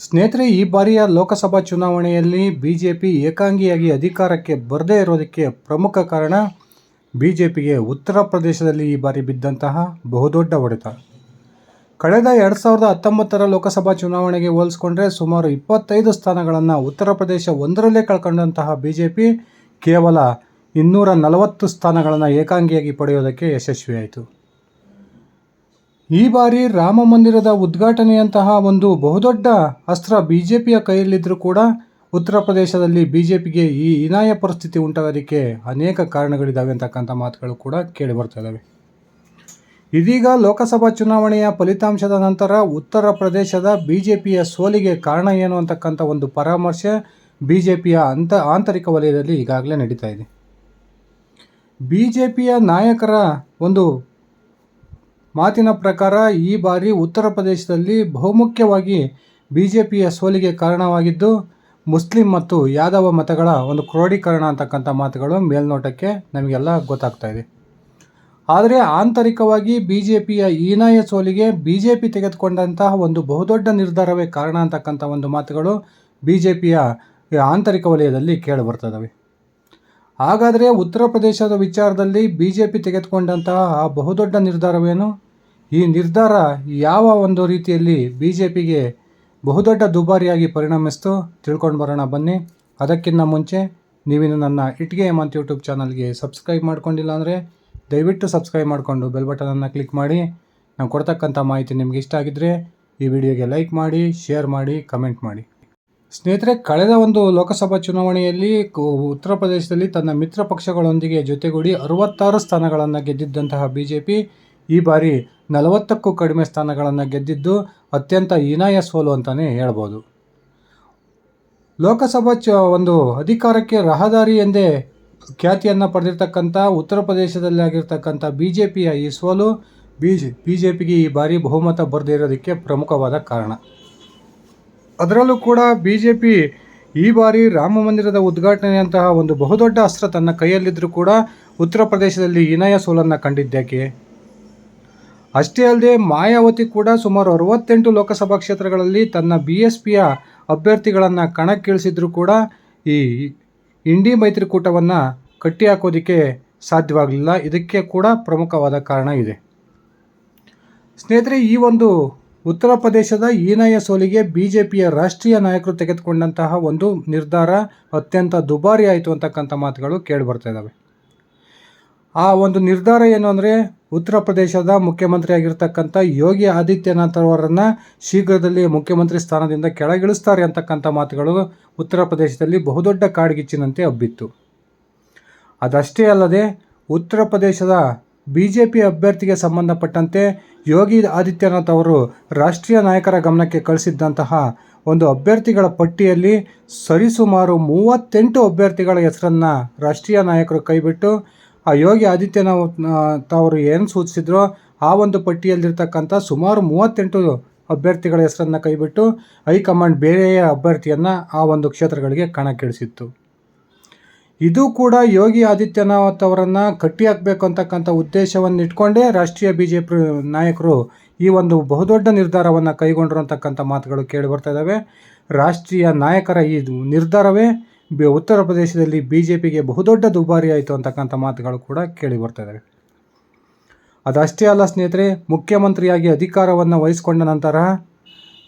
ಸ್ನೇಹಿತರೆ ಈ ಬಾರಿಯ ಲೋಕಸಭಾ ಚುನಾವಣೆಯಲ್ಲಿ ಬಿ ಜೆ ಪಿ ಏಕಾಂಗಿಯಾಗಿ ಅಧಿಕಾರಕ್ಕೆ ಬರದೇ ಇರೋದಕ್ಕೆ ಪ್ರಮುಖ ಕಾರಣ ಬಿ ಜೆ ಪಿಗೆ ಉತ್ತರ ಪ್ರದೇಶದಲ್ಲಿ ಈ ಬಾರಿ ಬಿದ್ದಂತಹ ಬಹುದೊಡ್ಡ ಹೊಡೆತ. ಕಳೆದ ಎರಡು ಸಾವಿರದ ಹತ್ತೊಂಬತ್ತರ ಲೋಕಸಭಾ ಚುನಾವಣೆಗೆ ಹೋಲಿಸ್ಕೊಂಡ್ರೆ ಸುಮಾರು ಇಪ್ಪತ್ತೈದು ಸ್ಥಾನಗಳನ್ನು ಉತ್ತರ ಪ್ರದೇಶ ಒಂದರಲ್ಲೇ ಕಳ್ಕೊಂಡಂತಹ ಬಿ ಜೆ ಪಿ ಕೇವಲ ಇನ್ನೂರ ನಲವತ್ತು ಸ್ಥಾನಗಳನ್ನು ಏಕಾಂಗಿಯಾಗಿ ಪಡೆಯೋದಕ್ಕೆ ಯಶಸ್ವಿಯಾಯಿತು. ಈ ಬಾರಿ ರಾಮ ಮಂದಿರದ ಉದ್ಘಾಟನೆಯಂತಹ ಒಂದು ಬಹುದೊಡ್ಡ ಅಸ್ತ್ರ ಬಿ ಜೆ ಪಿಯ ಕೈಯಲ್ಲಿದ್ದರೂ ಕೂಡ ಉತ್ತರ ಪ್ರದೇಶದಲ್ಲಿ ಬಿ ಜೆ ಪಿಗೆ ಈ ಹೀನಾಯ ಪರಿಸ್ಥಿತಿ ಉಂಟಾಗೋದಕ್ಕೆ ಅನೇಕ ಕಾರಣಗಳಿದ್ದಾವೆ ಅಂತಕ್ಕಂಥ ಮಾತುಗಳು ಕೂಡ ಕೇಳಿ ಬರ್ತಾ ಇದ್ದಾವೆ. ಇದೀಗ ಲೋಕಸಭಾ ಚುನಾವಣೆಯ ಫಲಿತಾಂಶದ ನಂತರ ಉತ್ತರ ಪ್ರದೇಶದ ಬಿ ಜೆ ಪಿಯ ಸೋಲಿಗೆ ಕಾರಣ ಏನು ಅಂತಕ್ಕಂಥ ಒಂದು ಪರಾಮರ್ಶೆ ಬಿ ಜೆ ಪಿಯ ಅಂತ ಆಂತರಿಕ ವಲಯದಲ್ಲಿ ಈಗಾಗಲೇ ನಡೀತಾ ಇದೆ. ಬಿ ಜೆ ಪಿಯ ನಾಯಕರ ಒಂದು ಮಾತಿನ ಪ್ರಕಾರ ಈ ಬಾರಿ ಉತ್ತರ ಪ್ರದೇಶದಲ್ಲಿ ಬಹುಮುಖ್ಯವಾಗಿ ಬಿ ಜೆ ಪಿಯ ಸೋಲಿಗೆ ಕಾರಣವಾಗಿದ್ದು, ಮುಸ್ಲಿಂ ಮತ್ತು ಯಾದವ ಮತಗಳ ಒಂದು ಕ್ರೋಢೀಕರಣ ಅಂತಕ್ಕಂಥ ಮಾತುಗಳು ಮೇಲ್ನೋಟಕ್ಕೆ ನಮಗೆಲ್ಲ ಗೊತ್ತಾಗ್ತಾ ಇದೆ. ಆದರೆ ಆಂತರಿಕವಾಗಿ ಬಿ ಜೆ ಪಿಯ ಹೀನಾಯ ಸೋಲಿಗೆ ಬಿ ಜೆ ಪಿ ತೆಗೆದುಕೊಂಡಂತಹ ಒಂದು ಬಹುದೊಡ್ಡ ನಿರ್ಧಾರವೇ ಕಾರಣ ಅಂತಕ್ಕಂಥ ಒಂದು ಮಾತುಗಳು ಬಿ ಜೆ ಪಿಯ ಆಂತರಿಕ ವಲಯದಲ್ಲಿ ಕೇಳಿಬರ್ತದವೆ ಹಾಗಾದರೆ ಉತ್ತರ ಪ್ರದೇಶದ ವಿಚಾರದಲ್ಲಿ ಬಿ ಜೆ ಪಿ ತೆಗೆದುಕೊಂಡಂತಹ ಆ ಬಹುದೊಡ್ಡ ನಿರ್ಧಾರವೇನು? ಈ ನಿರ್ಧಾರ ಯಾವ ಒಂದು ರೀತಿಯಲ್ಲಿ ಬಿ ಜೆ ಪಿಗೆ ಬಹುದೊಡ್ಡ ದುಬಾರಿಯಾಗಿ ಪರಿಣಮಿಸ್ತು? ತಿಳ್ಕೊಂಡು ಬರೋಣ ಬನ್ನಿ. ಅದಕ್ಕಿಂತ ಮುಂಚೆ ನೀವಿನ್ನು ನನ್ನ ಇಟ್ಗೆ ಹೇಮಂತ್ ಯೂಟ್ಯೂಬ್ ಚಾನಲ್ಗೆ ಸಬ್ಸ್ಕ್ರೈಬ್ ಮಾಡ್ಕೊಂಡಿಲ್ಲ ಅಂದರೆ ದಯವಿಟ್ಟು ಸಬ್ಸ್ಕ್ರೈಬ್ ಮಾಡಿಕೊಂಡು ಬೆಲ್ ಬಟನನ್ನು ಕ್ಲಿಕ್ ಮಾಡಿ. ನಾವು ಕೊಡ್ತಕ್ಕಂಥ ಮಾಹಿತಿ ನಿಮಗೆ ಇಷ್ಟ ಆಗಿದ್ದರೆ ಈ ವಿಡಿಯೋಗೆ ಲೈಕ್ ಮಾಡಿ, ಶೇರ್ ಮಾಡಿ, ಕಮೆಂಟ್ ಮಾಡಿ. ಸ್ನೇಹಿತರೆ, ಕಳೆದ ಒಂದು ಲೋಕಸಭಾ ಚುನಾವಣೆಯಲ್ಲಿ ಉತ್ತರ ಪ್ರದೇಶದಲ್ಲಿ ತನ್ನ ಮಿತ್ರ ಪಕ್ಷಗಳೊಂದಿಗೆ ಜೊತೆಗೂಡಿ ಅರವತ್ತಾರು ಸ್ಥಾನಗಳನ್ನು ಗೆದ್ದಿದ್ದಂತಹ ಬಿ ಜೆ ಪಿ ಈ ಬಾರಿ ನಲವತ್ತಕ್ಕೂ ಕಡಿಮೆ ಸ್ಥಾನಗಳನ್ನು ಗೆದ್ದಿದ್ದು ಅತ್ಯಂತ ಹೀನಾಯ ಸೋಲು ಅಂತಲೇ ಹೇಳ್ಬೋದು. ಲೋಕಸಭಾ ಚ, ಒಂದು ಅಧಿಕಾರಕ್ಕೆ ರಹದಾರಿ ಎಂದೇ ಖ್ಯಾತಿಯನ್ನು ಪಡೆದಿರ್ತಕ್ಕಂಥ ಉತ್ತರ ಪ್ರದೇಶದಲ್ಲಿ ಆಗಿರ್ತಕ್ಕಂಥ ಬಿ ಜೆ ಪಿಯ ಈ ಸೋಲು ಬಿ ಜೆ ಬಿ ಜೆ ಪಿಗೆ ಈ ಬಾರಿ ಬಹುಮತ ಬರೆದಿರೋದಕ್ಕೆ ಪ್ರಮುಖವಾದ ಕಾರಣ. ಅದರಲ್ಲೂ ಕೂಡ ಬಿ ಜೆ ಪಿ ಈ ಬಾರಿ ರಾಮ ಮಂದಿರದ ಉದ್ಘಾಟನೆಯಂತಹ ಒಂದು ಬಹುದೊಡ್ಡ ಅಸ್ತ್ರ ತನ್ನ ಕೈಯಲ್ಲಿದ್ದರೂ ಕೂಡ ಉತ್ತರ ಪ್ರದೇಶದಲ್ಲಿ ಹೀನಾಯ ಸೋಲನ್ನು ಕಂಡಿದ್ದಕ್ಕೆ ಅಷ್ಟೇ ಅಲ್ಲದೆ ಮಾಯಾವತಿ ಕೂಡ ಸುಮಾರು ಅರವತ್ತೆಂಟು ಲೋಕಸಭಾ ಕ್ಷೇತ್ರಗಳಲ್ಲಿ ತನ್ನ ಬಿ ಎಸ್ ಪಿಯ ಅಭ್ಯರ್ಥಿಗಳನ್ನು ಕಣಕ್ಕಿಳಿಸಿದ್ರೂ ಕೂಡ ಈ ಇಂಡಿ ಮೈತ್ರಿಕೂಟವನ್ನು ಕಟ್ಟಿ ಹಾಕೋದಕ್ಕೆ ಸಾಧ್ಯವಾಗಲಿಲ್ಲ. ಇದಕ್ಕೆ ಕೂಡ ಪ್ರಮುಖವಾದ ಕಾರಣ ಇದೆ. ಸ್ನೇಹಿತರೆ, ಈ ಒಂದು ಉತ್ತರ ಪ್ರದೇಶದ ಹೀನಾಯ ಸೋಲಿಗೆ ಬಿಜೆಪಿಯ ರಾಷ್ಟ್ರೀಯ ನಾಯಕರು ತೆಗೆದುಕೊಂಡಂತಹ ಒಂದು ನಿರ್ಧಾರ ಅತ್ಯಂತ ದುಬಾರಿ ಆಯಿತು ಅಂತಕ್ಕಂಥ ಮಾತುಗಳು ಕೇಳಿ ಬರ್ತಾ ಇದ್ದಾವೆ. ಆ ಒಂದು ನಿರ್ಧಾರ ಏನು ಅಂದರೆ ಉತ್ತರ ಪ್ರದೇಶದ ಮುಖ್ಯಮಂತ್ರಿಯಾಗಿರ್ತಕ್ಕಂಥ ಯೋಗಿ ಆದಿತ್ಯನಾಥ್ ಅವರನ್ನು ಶೀಘ್ರದಲ್ಲಿ ಮುಖ್ಯಮಂತ್ರಿ ಸ್ಥಾನದಿಂದ ಕೆಳಗಿಳಿಸ್ತಾರೆ ಅಂತಕ್ಕಂಥ ಮಾತುಗಳು ಉತ್ತರ ಪ್ರದೇಶದಲ್ಲಿ ಬಹುದೊಡ್ಡ ಕಾಡ್ಗಿಚ್ಚಿನಂತೆ ಹಬ್ಬಿತ್ತು. ಅದಷ್ಟೇ ಅಲ್ಲದೆ ಉತ್ತರ ಪ್ರದೇಶದ ಬಿ ಜೆ ಪಿ ಅಭ್ಯರ್ಥಿಗೆ ಸಂಬಂಧಪಟ್ಟಂತೆ ಯೋಗಿ ಆದಿತ್ಯನಾಥ್ ಅವರು ರಾಷ್ಟ್ರೀಯ ನಾಯಕರ ಗಮನಕ್ಕೆ ಕಳಿಸಿದ್ದಂತಹ ಒಂದು ಅಭ್ಯರ್ಥಿಗಳ ಪಟ್ಟಿಯಲ್ಲಿ ಸರಿಸುಮಾರು ಮೂವತ್ತೆಂಟು ಅಭ್ಯರ್ಥಿಗಳ ಹೆಸರನ್ನು ರಾಷ್ಟ್ರೀಯ ನಾಯಕರು ಕೈಬಿಟ್ಟು ಆ ಯೋಗಿ ಆದಿತ್ಯನಾಥ್ ಅವರು ಏನು ಸೂಚಿಸಿದ್ರೋ ಆ ಒಂದು ಪಟ್ಟಿಯಲ್ಲಿರ್ತಕ್ಕಂಥ ಸುಮಾರು ಮೂವತ್ತೆಂಟು ಅಭ್ಯರ್ಥಿಗಳ ಹೆಸರನ್ನು ಕೈಬಿಟ್ಟು ಹೈಕಮಾಂಡ್ ಬೇರೆಯ ಅಭ್ಯರ್ಥಿಯನ್ನು ಆ ಒಂದು ಕ್ಷೇತ್ರಗಳಿಗೆ ಕಣಕ್ಕಿಳಿಸಿತ್ತು. ಇದು ಕೂಡ ಯೋಗಿ ಆದಿತ್ಯನಾಥ್ ಅವರನ್ನು ಕಟ್ಟಿ ಹಾಕಬೇಕು ಅಂತಕ್ಕಂಥ ಉದ್ದೇಶವನ್ನು ಇಟ್ಕೊಂಡೇ ರಾಷ್ಟ್ರೀಯ ಬಿ ಜೆ ಪಿ ನಾಯಕರು ಈ ಒಂದು ಬಹುದೊಡ್ಡ ನಿರ್ಧಾರವನ್ನು ಕೈಗೊಂಡರು ಅಂತಕ್ಕಂಥ ಮಾತುಗಳು ಕೇಳಿ ಬರ್ತಾ ಇದ್ದಾವೆ ರಾಷ್ಟ್ರೀಯ ನಾಯಕರ ಈ ನಿರ್ಧಾರವೇ ಉತ್ತರ ಪ್ರದೇಶದಲ್ಲಿ ಬಿ ಜೆ ಪಿಗೆ ಬಹುದೊಡ್ಡ ದುಬಾರಿ ಆಯಿತು ಅಂತಕ್ಕಂಥ ಮಾತುಗಳು ಕೂಡ ಕೇಳಿ ಬರ್ತಾ ಇದ್ದಾವೆ ಅದಷ್ಟೇ ಅಲ್ಲ ಸ್ನೇಹಿತರೆ, ಮುಖ್ಯಮಂತ್ರಿಯಾಗಿ ಅಧಿಕಾರವನ್ನು ವಹಿಸಿಕೊಂಡ ನಂತರ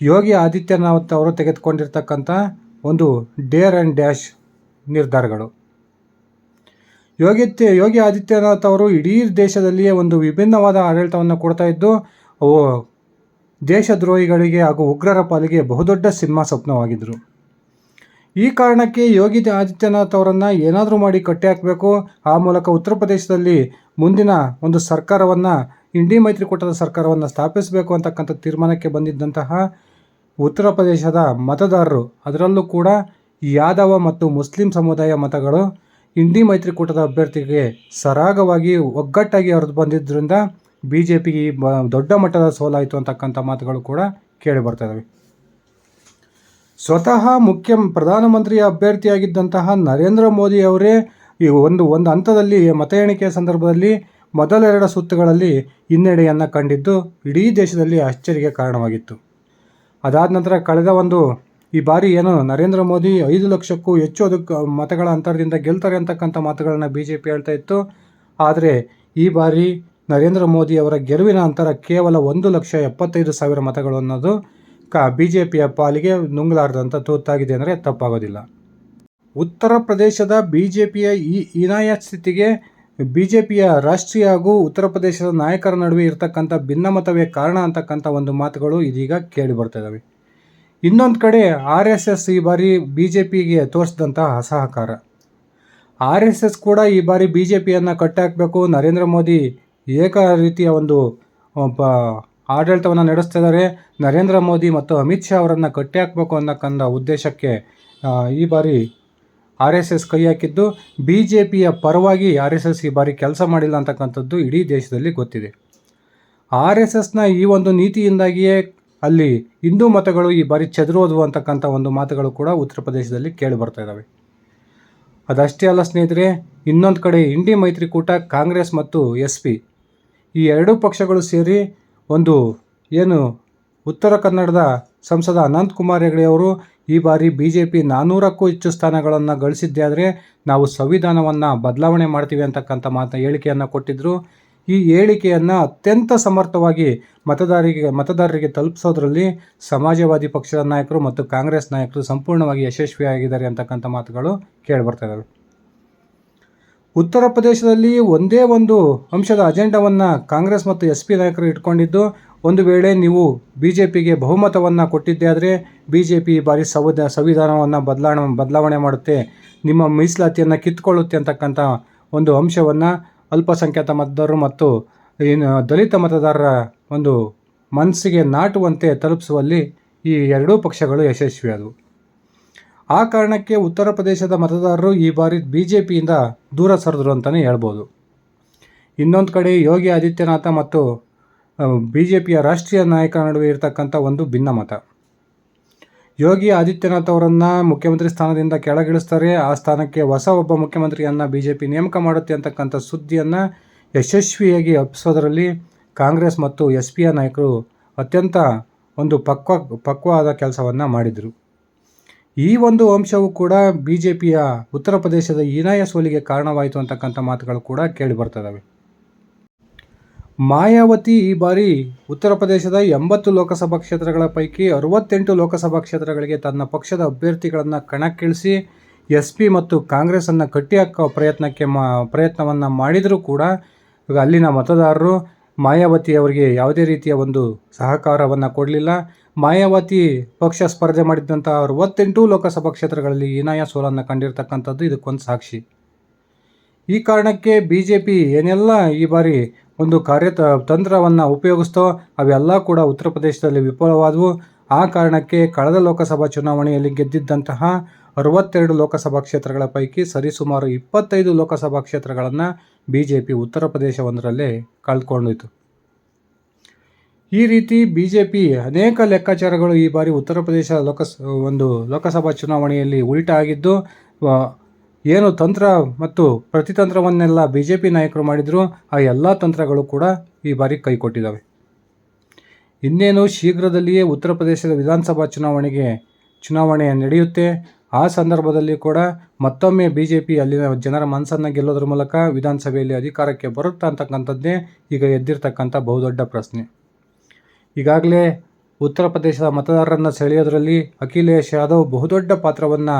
ಯೋಗಿ ಆದಿತ್ಯನಾಥ್ ಅವರು ತೆಗೆದುಕೊಂಡಿರ್ತಕ್ಕಂಥ ಒಂದು ಡೇರ್ ಆ್ಯಂಡ್ ಡ್ಯಾಶ್ ನಿರ್ಧಾರಗಳು. ಯೋಗಿ ಯೋಗಿ ಆದಿತ್ಯನಾಥ್ ಅವರು ಇಡೀ ದೇಶದಲ್ಲಿಯೇ ಒಂದು ವಿಭಿನ್ನವಾದ ಆಡಳಿತವನ್ನು ಕೊಡ್ತಾ ಇದ್ದು ದೇಶದ್ರೋಹಿಗಳಿಗೆ ಹಾಗೂ ಉಗ್ರರ ಪಾಲಿಗೆ ಬಹುದೊಡ್ಡ ಸಿಂಹ ಸ್ವಪ್ನವಾಗಿದ್ದರು ಈ ಕಾರಣಕ್ಕೆ ಯೋಗಿ ಆದಿತ್ಯನಾಥ್ ಅವರನ್ನು ಏನಾದರೂ ಮಾಡಿ ಕಟ್ಟಿ ಹಾಕಬೇಕು. ಆ ಮೂಲಕ ಉತ್ತರ ಪ್ರದೇಶದಲ್ಲಿ ಮುಂದಿನ ಒಂದು ಸರ್ಕಾರವನ್ನು ಇಂಡಿ ಮೈತ್ರಿಕೂಟದ ಸರ್ಕಾರವನ್ನು ಸ್ಥಾಪಿಸಬೇಕು ಅಂತಕ್ಕಂಥ ತೀರ್ಮಾನಕ್ಕೆ ಬಂದಿದ್ದಂತಹ ಉತ್ತರ ಪ್ರದೇಶದ ಮತದಾರರು, ಅದರಲ್ಲೂ ಕೂಡ ಯಾದವ ಮತ್ತು ಮುಸ್ಲಿಂ ಸಮುದಾಯ ಮತಗಳು ಇಂಡಿ ಮೈತ್ರಿಕೂಟದ ಅಭ್ಯರ್ಥಿಗೆ ಸರಾಗವಾಗಿ ಒಗ್ಗಟ್ಟಾಗಿ ಹರಿದು ಬಂದಿದ್ದರಿಂದ ಬಿ ಜೆ ಪಿಗೆ ಬ ದೊಡ್ಡ ಮಟ್ಟದ ಸೋಲಾಯಿತು ಅಂತಕ್ಕಂಥ ಮಾತುಗಳು ಕೂಡ ಕೇಳಿ ಬರ್ತಾ ಸ್ವತಃ ಮುಖ್ಯ ಪ್ರಧಾನಮಂತ್ರಿ ಅಭ್ಯರ್ಥಿಯಾಗಿದ್ದಂತಹ ನರೇಂದ್ರ ಮೋದಿ ಅವರೇ ಈ ಒಂದು ಒಂದು ಹಂತದಲ್ಲಿ ಮತ ಎಣಿಕೆಯ ಸಂದರ್ಭದಲ್ಲಿ ಮೊದಲೆರಡು ಸುತ್ತುಗಳಲ್ಲಿ ಹಿನ್ನಡೆಯನ್ನು ಕಂಡಿದ್ದು ಇಡೀ ದೇಶದಲ್ಲಿ ಅಚ್ಚರಿಗೆ ಕಾರಣವಾಗಿತ್ತು. ಅದಾದ ನಂತರ ಕಳೆದ ಒಂದು ಈ ಬಾರಿ ಏನು ನರೇಂದ್ರ ಮೋದಿ ಐದು ಲಕ್ಷಕ್ಕೂ ಹೆಚ್ಚು ಅದಕ್ಕೆ ಮತಗಳ ಅಂತರದಿಂದ ಗೆಲ್ತಾರೆ ಅಂತಕ್ಕಂಥ ಮಾತುಗಳನ್ನು ಬಿ ಜೆ ಪಿ ಹೇಳ್ತಾ ಇತ್ತು. ಆದರೆ ಈ ಬಾರಿ ನರೇಂದ್ರ ಮೋದಿ ಅವರ ಗೆಲುವಿನ ಅಂತರ ಕೇವಲ ಒಂದು ಲಕ್ಷ ಎಪ್ಪತ್ತೈದು ಸಾವಿರ ಮತಗಳು ಅನ್ನೋದು ಕ ಬಿ ಜೆ ಪಿಯ ಪಾಲಿಗೆ ನುಂಗಲಾರದಂಥ ತುತ್ತಾಗಿದೆ ಅಂದರೆ ತಪ್ಪಾಗೋದಿಲ್ಲ. ಉತ್ತರ ಪ್ರದೇಶದ ಬಿ ಜೆ ಪಿಯ ಈ ಹೀನಾಯ ಸ್ಥಿತಿಗೆ ಬಿ ಜೆ ಪಿಯ ರಾಷ್ಟ್ರೀಯ ಹಾಗೂ ಉತ್ತರ ಪ್ರದೇಶದ ನಾಯಕರ ನಡುವೆ ಇರತಕ್ಕಂಥ ಭಿನ್ನಮತವೇ ಕಾರಣ ಅಂತಕ್ಕಂಥ ಒಂದು ಮಾತುಗಳು ಇದೀಗ ಕೇಳಿ ಬರ್ತಾ ಇದ್ದಾವೆ ಇನ್ನೊಂದು ಕಡೆ ಆರ್ ಎಸ್ ಎಸ್ ಈ ಬಾರಿ ಬಿ ಜೆ ಪಿಗೆ ತೋರಿಸಿದಂತಹ ಅಸಹಕಾರ. ಆರ್ ಎಸ್ ಎಸ್ ಕೂಡ ಈ ಬಾರಿ ಬಿ ಜೆ ಪಿಯನ್ನು ಕಟ್ಟಾಕಬೇಕು. ನರೇಂದ್ರ ಮೋದಿ ಏಕ ರೀತಿಯ ಒಂದು ಒಬ್ಬ ಆಡಳಿತವನ್ನು ನಡೆಸ್ತಾ ಇದ್ದಾರೆ ನರೇಂದ್ರ ಮೋದಿ ಮತ್ತು ಅಮಿತ್ ಶಾ ಅವರನ್ನು ಕಟ್ಟಿ ಹಾಕಬೇಕು ಅನ್ನಕ್ಕಂಥ ಉದ್ದೇಶಕ್ಕೆ ಈ ಬಾರಿ ಆರ್ ಎಸ್ ಎಸ್ ಕೈ ಹಾಕಿದ್ದು. ಬಿ ಜೆ ಪಿಯ ಪರವಾಗಿ ಆರ್ ಎಸ್ ಎಸ್ ಈ ಬಾರಿ ಕೆಲಸ ಮಾಡಿಲ್ಲ ಅಂತಕ್ಕಂಥದ್ದು ಇಡೀ ದೇಶದಲ್ಲಿ ಗೊತ್ತಿದೆ. ಆರ್ ಎಸ್ ಎಸ್ನ ಈ ಒಂದು ನೀತಿಯಿಂದಾಗಿಯೇ ಅಲ್ಲಿ ಹಿಂದೂ ಮತಗಳು ಈ ಬಾರಿ ಚದುರೋದು ಅಂತಕ್ಕಂಥ ಒಂದು ಮಾತುಗಳು ಕೂಡ ಉತ್ತರ ಪ್ರದೇಶದಲ್ಲಿ ಕೇಳಿ ಬರ್ತಾ ಇದ್ದಾವೆ ಅದಷ್ಟೇ ಅಲ್ಲ ಸ್ನೇಹಿತರೆ, ಇನ್ನೊಂದು ಕಡೆ ಇಂಡಿ ಮೈತ್ರಿಕೂಟ, ಕಾಂಗ್ರೆಸ್ ಮತ್ತು ಎಸ್ ಪಿ ಈ ಎರಡೂ ಪಕ್ಷಗಳು ಸೇರಿ ಒಂದು ಏನು ಉತ್ತರ ಕನ್ನಡದ ಸಂಸದ ಅನಂತ್ ಕುಮಾರ್ ಹೆಗಡೆ ಅವರು ಈ ಬಾರಿ ಬಿ ಜೆ ಪಿ ನಾನ್ನೂರಕ್ಕೂ ಹೆಚ್ಚು ಸ್ಥಾನಗಳನ್ನು ಗಳಿಸಿದ್ದೇ ಆದರೆ ನಾವು ಸಂವಿಧಾನವನ್ನು ಬದಲಾವಣೆ ಮಾಡ್ತೀವಿ ಅಂತಕ್ಕಂಥ ಮಾತು ಹೇಳಿಕೆಯನ್ನು ಕೊಟ್ಟಿದ್ದರು ಈ ಹೇಳಿಕೆಯನ್ನು ಅತ್ಯಂತ ಸಮರ್ಥವಾಗಿ ಮತದಾರರಿಗೆ ಮತದಾರರಿಗೆ ತಲುಪಿಸೋದ್ರಲ್ಲಿ ಸಮಾಜವಾದಿ ಪಕ್ಷದ ನಾಯಕರು ಮತ್ತು ಕಾಂಗ್ರೆಸ್ ನಾಯಕರು ಸಂಪೂರ್ಣವಾಗಿ ಯಶಸ್ವಿಯಾಗಿದ್ದಾರೆ ಅಂತಕ್ಕಂಥ ಮಾತುಗಳು ಕೇಳಿಬರ್ತಾ ಇದ್ದಾವೆ ಉತ್ತರ ಪ್ರದೇಶದಲ್ಲಿ ಒಂದೇ ಒಂದು ಅಂಶದ ಅಜೆಂಡಾವನ್ನು ಕಾಂಗ್ರೆಸ್ ಮತ್ತು ಎಸ್ ಪಿ ನಾಯಕರು ಇಟ್ಕೊಂಡಿದ್ದು, ಒಂದು ವೇಳೆ ನೀವು ಬಿ ಜೆ ಪಿಗೆ ಬಹುಮತವನ್ನು ಕೊಟ್ಟಿದ್ದೇ ಆದರೆ ಬಿ ಜೆ ಪಿ ಬಾರಿ ಸಂವಿಧ ಸಂವಿಧಾನವನ್ನು ಬದಲಾವಣೆ ಬದಲಾವಣೆ ಮಾಡುತ್ತೆ, ನಿಮ್ಮ ಮೀಸಲಾತಿಯನ್ನು ಕಿತ್ಕೊಳ್ಳುತ್ತೆ ಅಂತಕ್ಕಂಥ ಒಂದು ಅಂಶವನ್ನು ಅಲ್ಪಸಂಖ್ಯಾತ ಮತದಾರರು ಮತ್ತು ಏನು ದಲಿತ ಮತದಾರರ ಒಂದು ಮನಸ್ಸಿಗೆ ನಾಟುವಂತೆ ತಲುಪಿಸುವಲ್ಲಿ ಈ ಎರಡೂ ಪಕ್ಷಗಳು ಯಶಸ್ವಿಯಾದವು. ಆ ಕಾರಣಕ್ಕೆ ಉತ್ತರ ಪ್ರದೇಶದ ಮತದಾರರು ಈ ಬಾರಿ ಬಿ ಜೆ ಪಿಯಿಂದ ದೂರ ಸರಿದ್ರು ಅಂತಲೇ ಹೇಳ್ಬೋದು. ಇನ್ನೊಂದು ಕಡೆ ಯೋಗಿ ಆದಿತ್ಯನಾಥ ಮತ್ತು ಬಿ ಜೆ ಪಿಯ ರಾಷ್ಟ್ರೀಯ ನಾಯಕರ ನಡುವೆ ಇರತಕ್ಕಂಥ ಒಂದು ಭಿನ್ನಮತ ಯೋಗಿ ಆದಿತ್ಯನಾಥ್ ಅವರನ್ನು ಮುಖ್ಯಮಂತ್ರಿ ಸ್ಥಾನದಿಂದ ಕೆಳಗಿಳಿಸ್ತಾರೆ. ಆ ಸ್ಥಾನಕ್ಕೆ ಹೊಸ ಒಬ್ಬ ಮುಖ್ಯಮಂತ್ರಿಯನ್ನು ಬಿ ಜೆ ಪಿ ನೇಮಕ ಮಾಡುತ್ತೆ ಅಂತಕ್ಕಂಥ ಸುದ್ದಿಯನ್ನು ಯಶಸ್ವಿಯಾಗಿ ಹಬ್ಬಿಸೋದರಲ್ಲಿ ಕಾಂಗ್ರೆಸ್ ಮತ್ತು ಎಸ್ ಪಿಯ ನಾಯಕರು ಅತ್ಯಂತ ಒಂದು ಪಕ್ವ ಪಕ್ವಾದ ಕೆಲಸವನ್ನು ಮಾಡಿದರು. ಈ ಒಂದು ಅಂಶವು ಕೂಡ ಬಿ ಜೆ ಪಿಯ ಉತ್ತರ ಪ್ರದೇಶದ ಹೀನಾಯ ಸೋಲಿಗೆ ಕಾರಣವಾಯಿತು ಅಂತಕ್ಕಂಥ ಮಾತುಗಳು ಕೂಡ ಕೇಳಿ ಬರ್ತದವೆ ಮಾಯಾವತಿ ಈ ಬಾರಿ ಉತ್ತರ ಪ್ರದೇಶದ ಎಂಬತ್ತು ಲೋಕಸಭಾ ಕ್ಷೇತ್ರಗಳ ಪೈಕಿ ಅರವತ್ತೆಂಟು ಲೋಕಸಭಾ ಕ್ಷೇತ್ರಗಳಿಗೆ ತನ್ನ ಪಕ್ಷದ ಅಭ್ಯರ್ಥಿಗಳನ್ನು ಕಣಕ್ಕಿಳಿಸಿ ಎಸ್ ಪಿ ಮತ್ತು ಕಾಂಗ್ರೆಸ್ಸನ್ನು ಕಟ್ಟಿಹಾಕೋ ಪ್ರಯತ್ನಕ್ಕೆ ಮಾ, ಪ್ರಯತ್ನವನ್ನು ಮಾಡಿದರೂ ಕೂಡ ಅಲ್ಲಿನ ಮತದಾರರು ಮಾಯಾವತಿ ಅವರಿಗೆ ಯಾವುದೇ ರೀತಿಯ ಒಂದು ಸಹಕಾರವನ್ನು ಕೊಡಲಿಲ್ಲ. ಮಾಯಾವತಿ ಪಕ್ಷ ಸ್ಪರ್ಧೆ ಮಾಡಿದಂಥ ಅರವತ್ತೆಂಟು ಲೋಕಸಭಾ ಕ್ಷೇತ್ರಗಳಲ್ಲಿ ಹೀನಾಯ ಸೋಲನ್ನು ಕಂಡಿರ್ತಕ್ಕಂಥದ್ದು ಇದಕ್ಕೊಂದು ಸಾಕ್ಷಿ. ಈ ಕಾರಣಕ್ಕೆ ಬಿ ಜೆ ಪಿ ಏನೆಲ್ಲ ಈ ಬಾರಿ ಒಂದು ಕಾರ್ಯ ತಂತ್ರವನ್ನು ಉಪಯೋಗಿಸ್ತೋ ಅವೆಲ್ಲ ಕೂಡ ಉತ್ತರ ಪ್ರದೇಶದಲ್ಲಿ ವಿಫಲವಾದವು. ಆ ಕಾರಣಕ್ಕೆ ಕಳೆದ ಲೋಕಸಭಾ ಚುನಾವಣೆಯಲ್ಲಿ ಗೆದ್ದಿದ್ದಂತಹ ಅರವತ್ತೆರಡು ಲೋಕಸಭಾ ಕ್ಷೇತ್ರಗಳ ಪೈಕಿ ಸರಿಸುಮಾರು ಇಪ್ಪತ್ತೈದು ಲೋಕಸಭಾ ಕ್ಷೇತ್ರಗಳನ್ನು ಬಿ ಜೆ ಪಿ ಉತ್ತರ ಪ್ರದೇಶವೊಂದರಲ್ಲೇ ಕಳ್ಕೊಂಡಿತು ಈ ರೀತಿ ಬಿ ಜೆ ಪಿ ಅನೇಕ ಲೆಕ್ಕಾಚಾರಗಳು ಈ ಬಾರಿ ಉತ್ತರ ಪ್ರದೇಶ ಲೋಕಸ ಒಂದು ಲೋಕಸಭಾ ಚುನಾವಣೆಯಲ್ಲಿ ಉಲ್ಟಾ ಆಗಿದ್ದು ಆ, ಏನು ತಂತ್ರ ಮತ್ತು ಪ್ರತಿತಂತ್ರವನ್ನೆಲ್ಲ ಬಿ ಜೆ ಪಿ ನಾಯಕರು ಮಾಡಿದರೂ, ಆ ಎಲ್ಲ ತಂತ್ರಗಳು ಕೂಡ ಈ ಬಾರಿ ಕೈ ಕೊಟ್ಟಿದ್ದಾವೆ. ಇನ್ನೇನು ಶೀಘ್ರದಲ್ಲಿಯೇ ಉತ್ತರ ಪ್ರದೇಶದ ವಿಧಾನಸಭಾ ಚುನಾವಣೆಗೆ ಚುನಾವಣೆ ನಡೆಯುತ್ತೆ. ಆ ಸಂದರ್ಭದಲ್ಲಿ ಕೂಡ ಮತ್ತೊಮ್ಮೆ ಬಿ ಜೆ ಪಿ ಅಲ್ಲಿನ ಜನರ ಮನಸ್ಸನ್ನು ಗೆಲ್ಲೋದ್ರ ಮೂಲಕ ವಿಧಾನಸಭೆಯಲ್ಲಿ ಅಧಿಕಾರಕ್ಕೆ ಬರುತ್ತಾ ಅಂತಕ್ಕಂಥದ್ದೇ ಈಗ ಎದ್ದಿರ್ತಕ್ಕಂಥ ಬಹುದೊಡ್ಡ ಪ್ರಶ್ನೆ. ಈಗಾಗಲೇ ಉತ್ತರ ಪ್ರದೇಶದ ಮತದಾರರನ್ನು ಸೆಳೆಯೋದರಲ್ಲಿ ಅಖಿಲೇಶ್ ಯಾದವ್ ಬಹುದೊಡ್ಡ ಪಾತ್ರವನ್ನು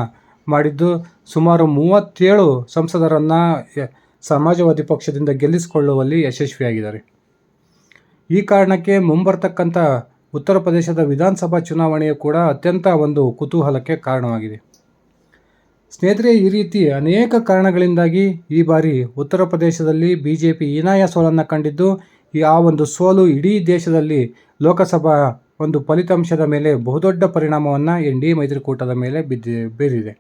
ಮಾಡಿದ್ದು ಸುಮಾರು ಮೂವತ್ತೇಳು ಸಂಸದರನ್ನು ಸಮಾಜವಾದಿ ಪಕ್ಷದಿಂದ ಗೆಲ್ಲಿಸಿಕೊಳ್ಳುವಲ್ಲಿ ಯಶಸ್ವಿಯಾಗಿದ್ದಾರೆ. ಈ ಕಾರಣಕ್ಕೆ ಮುಂಬರ್ತಕ್ಕಂಥ ಉತ್ತರ ಪ್ರದೇಶದ ವಿಧಾನಸಭಾ ಚುನಾವಣೆಯು ಕೂಡ ಅತ್ಯಂತ ಒಂದು ಕುತೂಹಲಕ್ಕೆ ಕಾರಣವಾಗಿದೆ. ಸ್ನೇಹಿತರೆ, ಈ ರೀತಿ ಅನೇಕ ಕಾರಣಗಳಿಂದಾಗಿ ಈ ಬಾರಿ ಉತ್ತರ ಪ್ರದೇಶದಲ್ಲಿ ಬಿ ಜೆ ಪಿ ಹೀನಾಯ ಸೋಲನ್ನು ಕಂಡಿದ್ದು, ಈ ಆ ಒಂದು ಸೋಲು ಇಡೀ ದೇಶದಲ್ಲಿ ಲೋಕಸಭಾ ಒಂದು ಫಲಿತಾಂಶದ ಮೇಲೆ ಬಹುದೊಡ್ಡ ಪರಿಣಾಮವನ್ನು ಎನ್ ಡಿ ಮೈತ್ರಿಕೂಟದ ಮೇಲೆ ಬಿದ್ದಿ, ಬೀರಿದೆ.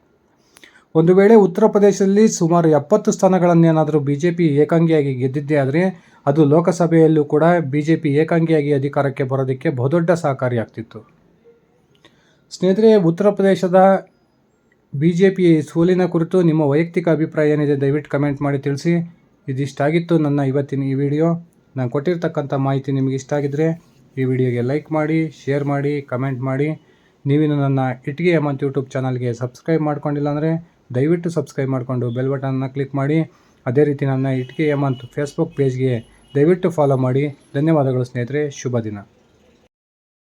ಒಂದು ವೇಳೆ ಉತ್ತರ ಪ್ರದೇಶದಲ್ಲಿ ಸುಮಾರು ಎಪ್ಪತ್ತು ಸ್ಥಾನಗಳನ್ನೇನಾದರೂ ಬಿ ಜೆ ಪಿ ಏಕಾಂಗಿಯಾಗಿ ಗೆದ್ದಿದ್ದೇ ಆದರೆ ಅದು ಲೋಕಸಭೆಯಲ್ಲೂ ಕೂಡ ಬಿ ಜೆ ಪಿ ಏಕಾಂಗಿಯಾಗಿ ಅಧಿಕಾರಕ್ಕೆ ಬರೋದಕ್ಕೆ ಬಹುದೊಡ್ಡ ಸಹಕಾರಿಯಾಗ್ತಿತ್ತು. ಸ್ನೇಹಿತರೆ, ಉತ್ತರ ಪ್ರದೇಶದ ಬಿ ಜೆ ಪಿ ಸೋಲಿನ ಕುರಿತು ನಿಮ್ಮ ವೈಯಕ್ತಿಕ ಅಭಿಪ್ರಾಯ ಏನಿದೆ ದಯವಿಟ್ಟು ಕಮೆಂಟ್ ಮಾಡಿ ತಿಳಿಸಿ. ಇದಿಷ್ಟಾಗಿತ್ತು ನನ್ನ ಇವತ್ತಿನ ಈ ವಿಡಿಯೋ. ನಾನು ಕೊಟ್ಟಿರ್ತಕ್ಕಂಥ ಮಾಹಿತಿ ನಿಮಗೆ ಇಷ್ಟ ಆಗಿದ್ದರೆ ಈ ವಿಡಿಯೋಗೆ ಲೈಕ್ ಮಾಡಿ, ಶೇರ್ ಮಾಡಿ, ಕಮೆಂಟ್ ಮಾಡಿ. ನೀವಿನ್ನು ನನ್ನ ಇಟ್ಗೆ ಹೇಮಂತ್ ಯೂಟ್ಯೂಬ್ ಚಾನಲ್ಗೆ ಸಬ್ಸ್ಕ್ರೈಬ್ ಮಾಡ್ಕೊಂಡಿಲ್ಲ ಅಂದರೆ ದಯವಿಟ್ಟು ಸಬ್ಸ್ಕ್ರೈಬ್ ಮಾಡಿಕೊಂಡು ಬೆಲ್ ಬಟನ್ನ ಕ್ಲಿಕ್ ಮಾಡಿ. ಅದೇ ರೀತಿ ನನ್ನ ಇಟ್ಕೆ ಹೇಮಂತ್ ಫೇಸ್ಬುಕ್ ಪೇಜ್ಗೆ ದಯವಿಟ್ಟು ಫಾಲೋ ಮಾಡಿ. ಧನ್ಯವಾದಗಳು ಸ್ನೇಹಿತರೆ. ಶುಭ ದಿನ.